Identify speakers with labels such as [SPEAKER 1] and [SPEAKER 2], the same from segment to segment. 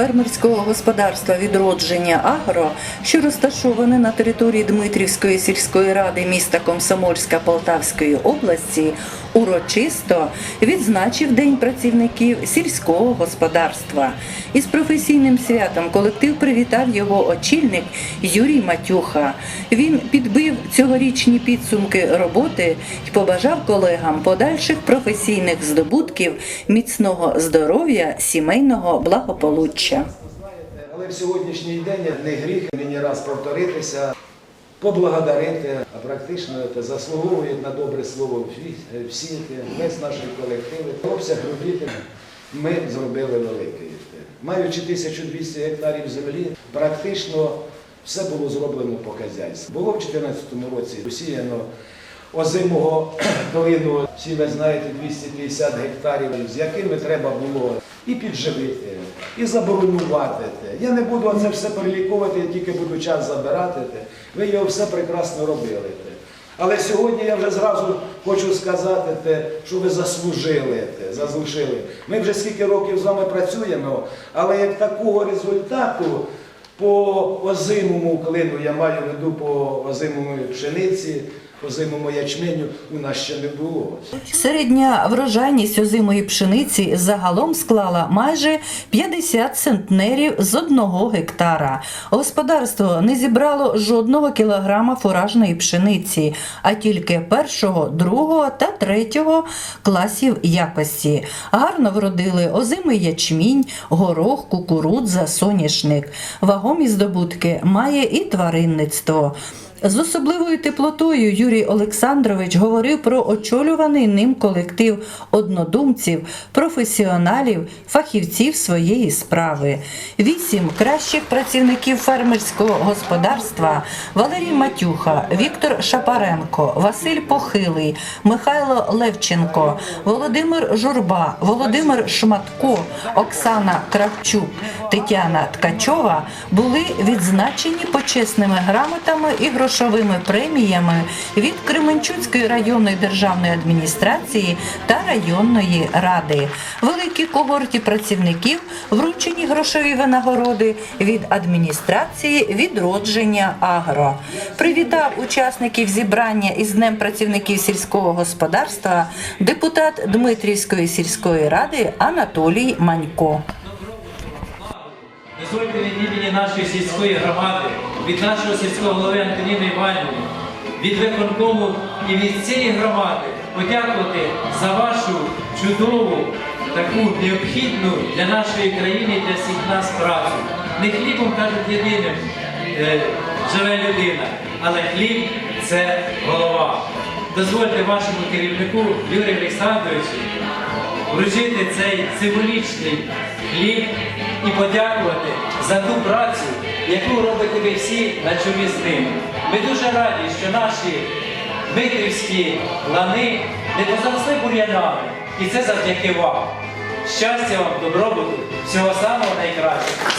[SPEAKER 1] фермерського господарства відродження Агро, що розташоване на території Дмитрівської сільської ради міста Комсомольська Полтавської області, урочисто відзначив День працівників сільського господарства. Із професійним святом колектив привітав його очільник Юрій Матюха. Він підбив цьогорічні підсумки роботи і побажав колегам подальших професійних здобутків, міцного здоров'я, сімейного благополуччя.
[SPEAKER 2] Але в сьогоднішній день не гріх мені раз повторитися, поблагодарити, а практично це заслуговують на добре слово всі, весь наш колектив. Обсяг робіт ми зробили великий. Маючи 1200 гектарів землі, практично все було зроблено по хазяйству. Було в 2014 році посіяно озимого долину, всі ви знаєте, 250 гектарів, з якими треба було і підживити, і заборонувати. Я не буду це все переліковувати, я тільки буду час забирати. Ви його все прекрасно робили. Але сьогодні я вже зразу хочу сказати, те, що ви заслужили, те, заслужили. Ми вже скільки років з вами працюємо, але як такого результату по озимому клину, я маю в виду по озимому пшениці, озимому ячменю, у нас ще не було.
[SPEAKER 1] Середня врожайність озимої пшениці загалом склала майже 50 центнерів з одного гектара. Господарство не зібрало жодного кілограма фуражної пшениці, а тільки першого, другого та третього класів якості. Гарно вродили озимий ячмінь, горох, кукурудза, соняшник. Вагомі здобутки має і тваринництво. З особливою теплотою Юрій Олександрович говорив про очолюваний ним колектив однодумців, професіоналів, фахівців своєї справи. Вісім кращих працівників фермерського господарства Валерій Матюха, Віктор Шапаренко, Василь Похилий, Михайло Левченко, Володимир Журба, Володимир Шматко, Оксана Кравчук, Тетяна Ткачова були відзначені почесними грамотами і грошовими преміями від Кременчуцької районної державної адміністрації та районної ради. Великій когорті працівників вручені грошові винагороди від адміністрації відродження Агро. Привітав учасників зібрання із Днем працівників сільського господарства депутат Дмитрівської сільської ради Анатолій Манько.
[SPEAKER 3] Дозвольте від імені нашої сільської громади, від нашого сільського голови Антоніни Іванівни, від виконкому і від цієї громади подякувати за вашу чудову, таку необхідну для нашої країни для всіх нас працю. Не хлібом кажуть єдиним е, живе людина, але хліб це голова. Дозвольте вашому керівнику Юрію Олександровичу вручити цей символічний хліб і подякувати за ту працю, яку робите ви всі на чолі з ним. Ми дуже раді, що наші дмитрівські лани не позаросли бур'янами, і це завдяки вам. Щастя вам, добробуту, всього самого найкращого.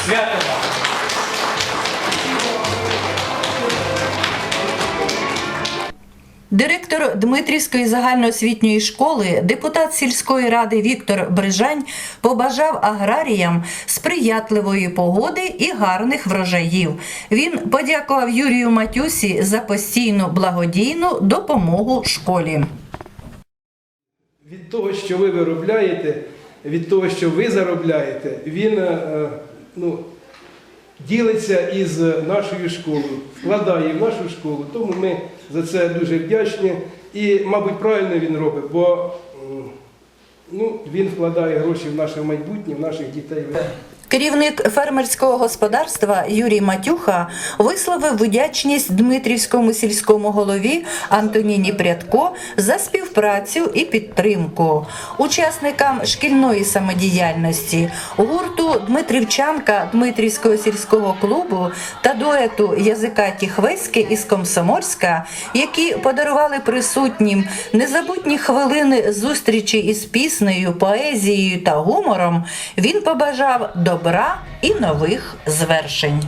[SPEAKER 1] Директор Дмитрівської загальноосвітньої школи, депутат сільської ради Віктор Брижань побажав аграріям сприятливої погоди і гарних врожаїв. Він подякував Юрію Матюсі за постійну благодійну допомогу школі.
[SPEAKER 4] Від того, що ви виробляєте, від того, що ви заробляєте, він е, ну, ділиться із нашою школою, вкладає в нашу школу. Тому ми за це дуже вдячні. І, мабуть, правильно він робить, бо ну, він вкладає гроші в наше майбутнє, в наших дітей.
[SPEAKER 1] Керівник фермерського господарства Юрій Матюха висловив вдячність Дмитрівському сільському голові Антоніні Прядко за співпрацю і підтримку. Учасникам шкільної самодіяльності гурту Дмитрівчанка Дмитрівського сільського клубу та дуету язика Тіхвеськи із Комсомольська, які подарували присутнім незабутні хвилини зустрічі із піснею, поезією та гумором, він побажав добра і нових звершень.